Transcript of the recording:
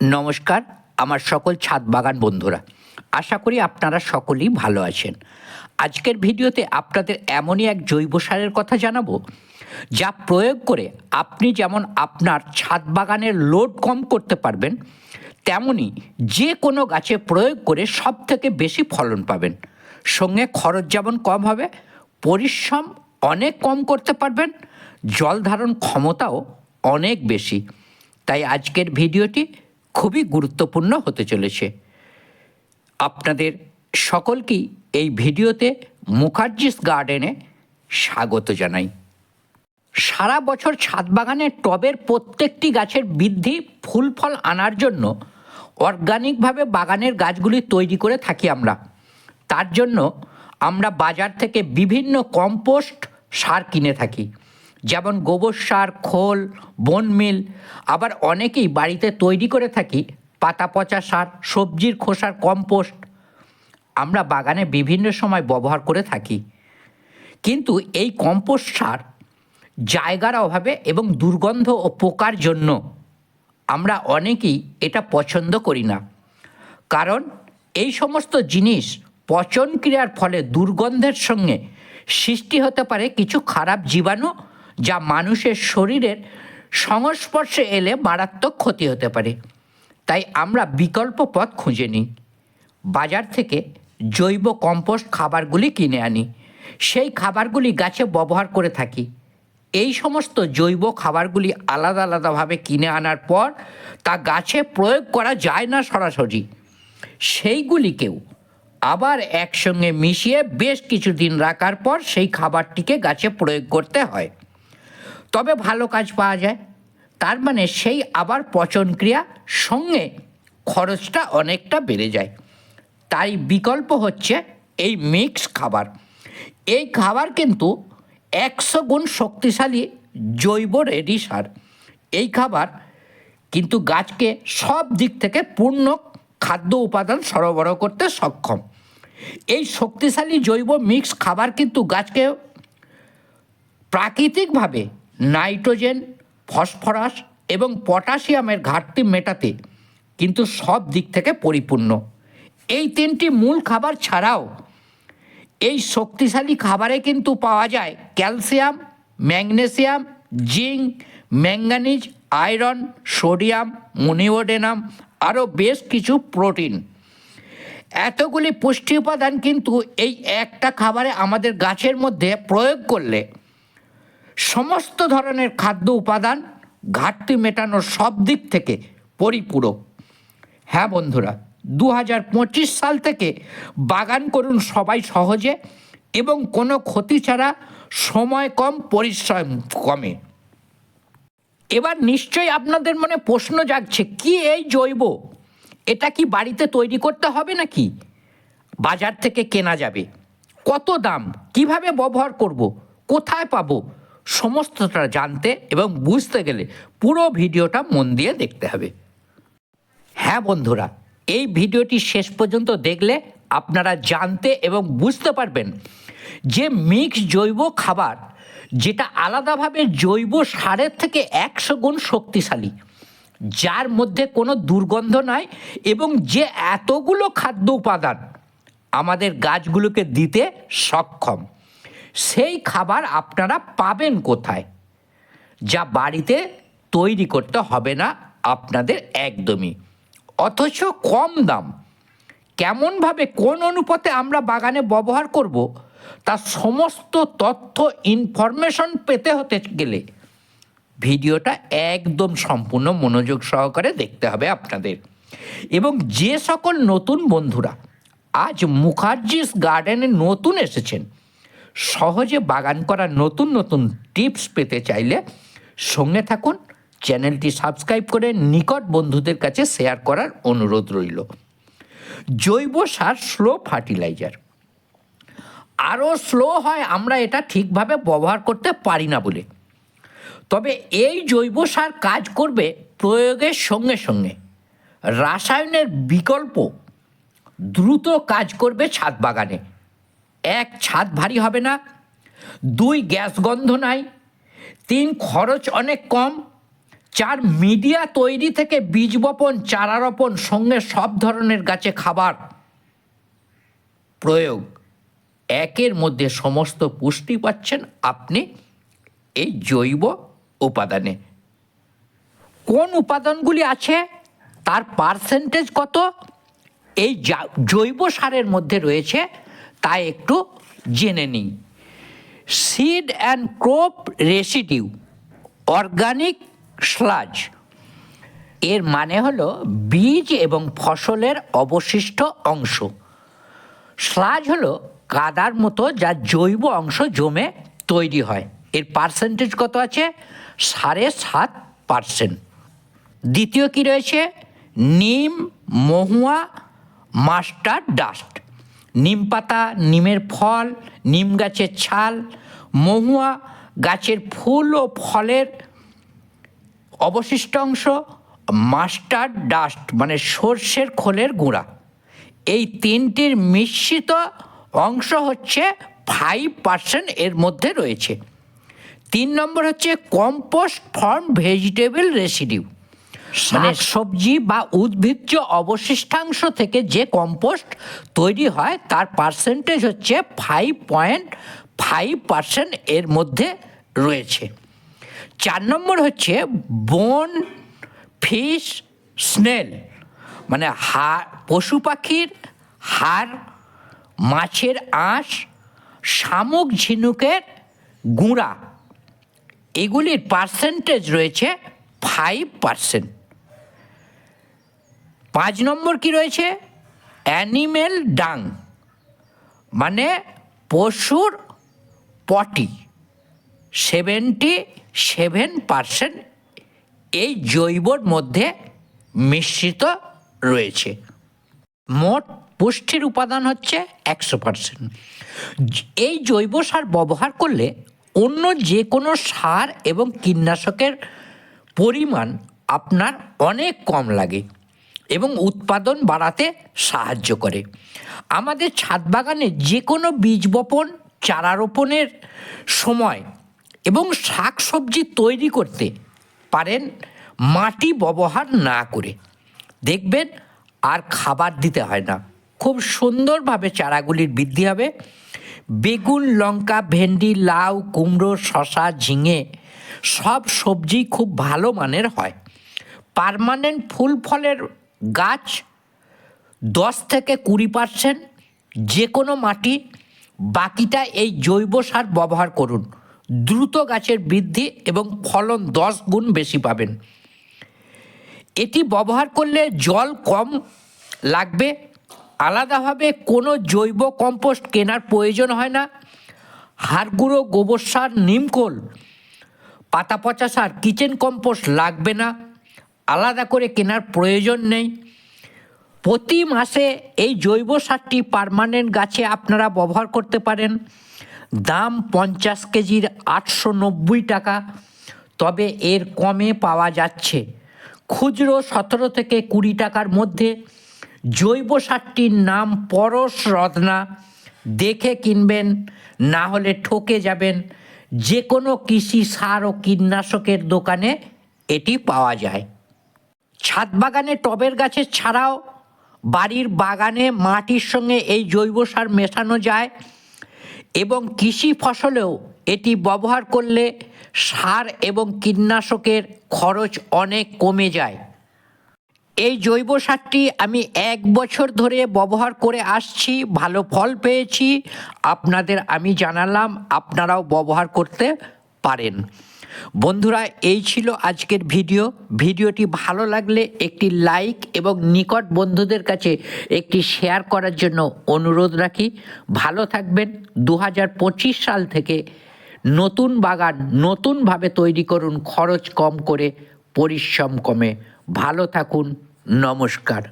নমস্কার, আমার সকল ছাদ বাগান বন্ধুরা। আশা করি আপনারা সকলেই ভালো আছেন। আজকের ভিডিওতে আপনাদের এমনই এক জৈব সারের কথা জানাব, যা প্রয়োগ করে আপনি যেমন আপনার ছাদ বাগানের লোড কম করতে পারবেন, তেমনি যে কোনো গাছে প্রয়োগ করে সব থেকে বেশি ফলন পাবেন। সঙ্গে খরচ যেমন কম হবে, পরিশ্রম অনেক কম করতে পারবেন, জল ধারণ ক্ষমতাও অনেক বেশি। তাই আজকের ভিডিওটি খুবই গুরুত্বপূর্ণ হতে চলেছে। আপনাদের সকলকেই এই ভিডিওতে মুখার্জিস গার্ডেনে স্বাগত জানাই। সারা বছর ছাদ বাগানের টবের প্রত্যেকটি গাছের বৃদ্ধি, ফুল, ফল আনার জন্য অর্গানিকভাবে বাগানের গাছগুলি তৈরি করে থাকি আমরা। তার জন্য আমরা বাজার থেকে বিভিন্ন কম্পোস্ট সার কিনে থাকি। যেমন গোবর সার, খোল, বন মিল। আবার অনেকেই বাড়িতে তৈরি করে থাকি পাতা পচা সার, সবজির খোসার কম্পোস্ট। আমরা বাগানে বিভিন্ন সময় ব্যবহার করে থাকি। কিন্তু এই কম্পোস্ট সার জায়গার অভাবে এবং দুর্গন্ধ ও পোকার জন্য আমরা অনেকেই এটা পছন্দ করি না। কারণ এই সমস্ত জিনিস পচন ক্রিয়ার ফলে দুর্গন্ধের সঙ্গে সৃষ্টি হতে পারে কিছু খারাপ জীবাণু যা মানুষের শরীরের সংস্পর্শে এলে মারাত্মক ক্ষতি হতে পারে। তাই আমরা বিকল্প পথ খুঁজে নিই। বাজার থেকে জৈব কম্পোস্ট খাবারগুলি কিনে আনি। সেই খাবারগুলি গাছে ব্যবহার করে থাকি। এই সমস্ত জৈব খাবারগুলি আলাদা আলাদাভাবে কিনে আনার পর তা গাছে প্রয়োগ করা যায় না সরাসরি। সেইগুলিকেও আবার একসঙ্গে মিশিয়ে বেশ কিছুদিন রাখার পর সেই খাবারটিকে গাছে প্রয়োগ করতে হয়। তবে ভালো কাজ পাওয়া যায়। তার মানে সেই আবার পচন ক্রিয়া সঙ্গে খরচটা অনেকটা বেড়ে যায়। তাই বিকল্প হচ্ছে এই মিক্স খাবার। এই খাবার কিন্তু একশো গুণ শক্তিশালী জৈব রেডি সার। এই খাবার কিন্তু গাছকে সব দিক থেকে পূর্ণ খাদ্য উপাদান সরবরাহ করতে সক্ষম। এই শক্তিশালী জৈব মিক্স খাবার কিন্তু গাছকে প্রাকৃতিকভাবে নাইট্রোজেন, ফসফরাস এবং পটাশিয়ামের ঘাটতি মেটাতে কিন্তু সব দিক থেকে পরিপূর্ণ। এই তিনটি মূল খাবার ছাড়াও এই শক্তিশালী খাবারে কিন্তু পাওয়া যায় calcium, magnesium, zinc, manganese, iron, sodium, molybdenum, আরও বেশ কিছু প্রোটিন। এতগুলি পুষ্টি উপাদান কিন্তু এই একটা খাবারে আমাদের গাছের মধ্যে প্রয়োগ করলে সমস্ত ধরনের খাদ্য উপাদান ঘাটতি মেটানোর সব দিক থেকে পরিপূরক। হ্যাঁ বন্ধুরা দু হাজার পঁচিশ সাল থেকে বাগান করুন সবাই সহজে এবং কোনো ক্ষতি ছাড়া সময় কম, পরিশ্রম কমে। এবার নিশ্চয়ই আপনাদের মনে প্রশ্ন জাগছে, কি এই জৈব? এটা কি বাড়িতে তৈরি করতে হবে নাকি? বাজার থেকে কেনা যাবে। কত দাম? কীভাবে ব্যবহার করব? কোথায় পাবো? সমস্তটা জানতে এবং বুঝতে গেলে পুরো ভিডিওটা মন দিয়ে দেখতে হবে। হ্যাঁ বন্ধুরা, এই ভিডিওটি শেষ পর্যন্ত দেখলে আপনারা জানতে এবং বুঝতে পারবেন যে মিক্স জৈব খাবার, যেটা আলাদাভাবে জৈব সারের থেকে একশো গুণ শক্তিশালী, যার মধ্যে কোনো দুর্গন্ধ নাই এবং যে এতগুলো খাদ্য উপাদান আমাদের গাছগুলোকে দিতে সক্ষম। সেই খাবার আপনারা পাবেন কোথায়? যা বাড়িতে তৈরি করতে হবে না আপনাদের একদমই। অথচ কম দাম। কেমনভাবে কোন অনুপাতে আমরা বাগানে ব্যবহার করব তার সমস্ত তথ্য ইনফরমেশন পেতে হতে গেলে ভিডিওটা একদম সম্পূর্ণ মনোযোগ সহকারে দেখতে হবে আপনাদের। এবং যে সকল নতুন বন্ধুরা আজ মুখার্জিস গার্ডেনে নতুন এসেছেন সহজে বাগান করার নতুন নতুন টিপস পেতে চাইলে সঙ্গে থাকুন, চ্যানেলটি সাবস্ক্রাইব করে নিকট বন্ধুদের কাছে শেয়ার করার অনুরোধ রইল। জৈব সার স্লো ফার্টিলাইজার। আরও স্লো হয়, আমরা এটা ঠিকভাবে ব্যবহার করতে পারি না বলে। তবে এই জৈব সার কাজ করবে প্রয়োগের সঙ্গে সঙ্গে। রাসায়নের বিকল্প দ্রুত কাজ করবে ছাদ বাগানে। এক ছাদ ভারী হবে না, দুই গ্যাস গন্ধ নাই, তিন খরচ অনেক কম, চার মিডিয়া তৈরি থেকে বীজ বপন, চারা রোপণ, সঙ্গে সব ধরনের গাছে খাবার। প্রয়োগ, একের মধ্যে সমস্ত পুষ্টি পাচ্ছেন আপনি এই জৈব উপাদানে। কোন উপাদানগুলি আছে, তার পার্সেন্টেজ কত, এই জৈব সারের মধ্যে রয়েছে তা একটু জেনে নিই। Seed and crop residue organic sludge এর মানে হলো বীজ এবং ফসলের অবশিষ্ট অংশ। স্লাজ হলো কাদার মতো যা জৈব অংশ জমে তৈরি হয়। এর পার্সেন্টেজ কত আছে? সাড়ে সাত পার্সেন্ট দ্বিতীয় কি রয়েছে? নিম, মহুয়া মাস্টার ডাস্ট। নিম পাতা, নিমের ফল, নিম গাছের ছাল, মহুয়া গাছের ফুল ও ফলের অবশিষ্ট অংশ মাস্টার্ড ডাস্ট মানে সর্ষের খোলের গুঁড়া। এই তিনটির মিশ্রিত অংশ হচ্ছে ফাইভ পার্সেন্ট এর মধ্যে রয়েছে। তিন নম্বর হচ্ছে কম্পোস্ট ফর্ম ভেজিটেবল রেসিডিউ। মানে সবজি বা উদ্ভিজ্জ অবশিষ্টাংশ থেকে যে কম্পোস্ট তৈরি হয় তার পার্সেন্টেজ হচ্ছে ফাইভ পয়েন্ট ফাইভ পার্সেন্ট এর মধ্যে রয়েছে। চার নম্বর হচ্ছে বন ফিশ স্নেল মানে হাড় পশু পাখির হাড় মাছের আঁশ শামুক ঝিনুকের গুঁড়া। এগুলির পার্সেন্টেজ রয়েছে ফাইভ পার্সেন্ট পাঁচ নম্বর কি রয়েছে? অ্যানিমেল ডাং মানে পশুর পটি সেভেন্টি সেভেন পার্সেন্ট এই জৈবর মধ্যে মিশ্রিত রয়েছে। মোট পুষ্টির উপাদান হচ্ছে একশো পার্সেন্ট এই জৈব সার ব্যবহার করলে অন্য যে কোনো সার এবং কীটনাশকের পরিমাণ আপনার অনেক কম লাগে। এবং উৎপাদন বাড়াতে সাহায্য করে। আমাদের ছাদ বাগানে যে কোনো বীজ বপন, চারা রোপণের সময় এবং শাক সবজি তৈরি করতে পারেন মাটি ব্যবহার না করে। দেখবেন আর খাবার দিতে হয় না। খুব সুন্দরভাবে চারাগুলির বৃদ্ধি হবে। বেগুন, লঙ্কা, ভেন্ডি, লাউ, কুমড়ো শশা ঝিঙে সব সবজি খুব ভালো মানের হয়। পারমানেন্ট ফুল ফলের গাছ দশ থেকে কুড়ি পার্সেন্ট যে কোনো মাটি বাকিটা এই জৈব সার ব্যবহার করুন। দ্রুত গাছের বৃদ্ধি এবং ফলন দশ গুণ বেশি পাবেন। এটি ব্যবহার করলে জল কম লাগবে। আলাদাভাবে কোনো জৈব কম্পোস্ট কেনার প্রয়োজন হয় না। হাড় গুঁড়ো গোবর সার নিমকোল পাতা পচা সার, কিচেন কম্পোস্ট লাগবে না। আলাদা করে কেনার প্রয়োজন নেই। প্রতি মাসে এই জৈব সারটি পার্মানেন্ট গাছে আপনারা ব্যবহার করতে পারেন। দাম পঞ্চাশ কেজির আটশো নব্বই টাকা। তবে এর কমে পাওয়া যাচ্ছে। খুচরো সতেরো থেকে কুড়ি টাকার মধ্যে। জৈব সারটির নাম পরশ রত্না। দেখে কিনবেন, না হলে ঠকে যাবেন। যে কোনো কৃষি সার ও কীটনাশকের দোকানে এটি পাওয়া যায়। ছাদ বাগানে টবের গাছের ছাড়াও বাড়ির বাগানে মাটির সঙ্গে এই জৈব সার মেশানো যায় এবং কৃষি ফসলেও এটি ব্যবহার করলে সার এবং কীটনাশকের খরচ অনেক কমে যায়। এই জৈব সারটি আমি এক বছর ধরে ব্যবহার করে আসছি, ভালো ফল পেয়েছি, আপনাদের আমি জানালাম, আপনারাও ব্যবহার করতে পারেন। বন্ধুরা, এই ছিল আজকের ভিডিও। ভিডিওটি ভালো লাগলে একটি লাইক এবং নিকট বন্ধুদের কাছে একটি শেয়ার করার জন্য অনুরোধ রাখি। ভালো থাকবেন। দু হাজার পঁচিশ সাল থেকে নতুন বাগান নতুনভাবে তৈরি করুন। খরচ কম করে, পরিশ্রম কমে। ভালো থাকুন। নমস্কার।